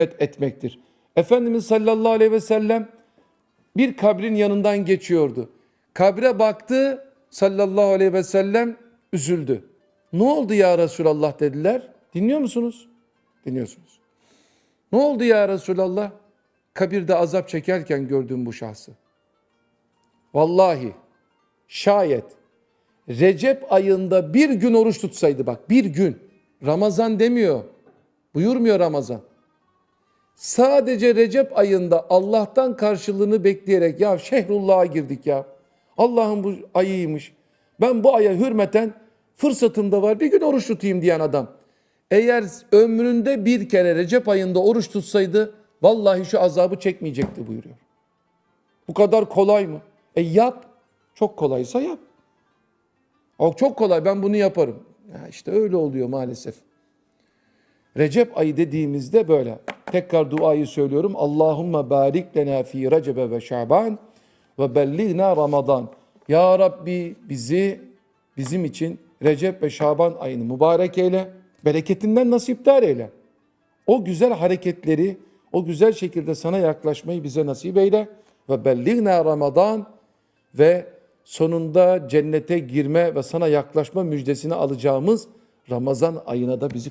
etmektir. Efendimiz sallallahu aleyhi ve sellem bir kabrin yanından geçiyordu. Kabre baktı sallallahu aleyhi ve sellem üzüldü. Ne oldu ya Resulallah dediler. Dinliyor musunuz? Dinliyorsunuz. Ne oldu ya Resulallah? Kabirde azap çekerken gördüm bu şahsı. Vallahi şayet Recep ayında bir gün oruç tutsaydı bak bir gün Ramazan demiyor. Buyurmuyor Ramazan. Sadece Recep ayında Allah'tan karşılığını bekleyerek ya şehrullah'a girdik ya. Allah'ın bu ayıymış. Ben bu aya hürmeten fırsatım da var bir gün oruç tutayım diyen adam. Eğer ömründe bir kere Recep ayında oruç tutsaydı vallahi şu azabı çekmeyecekti buyuruyor. Bu kadar kolay mı? E yap. Çok kolaysa yap. O çok kolay ben bunu yaparım. Ya işte öyle oluyor maalesef. Recep ayı dediğimizde böyle. Tekrar duayı söylüyorum. Allahümme barik lena fi recebe ve şaban ve bellighna ramadan. Ya Rabbi bizi bizim için Recep ve Şaban ayını mübarek eyle. Bereketinden nasipdar eyle. O güzel hareketleri, o güzel şekilde sana yaklaşmayı bize nasip eyle. Ve bellighna ramadan ve sonunda cennete girme ve sana yaklaşma müjdesini alacağımız Ramazan ayına da bizi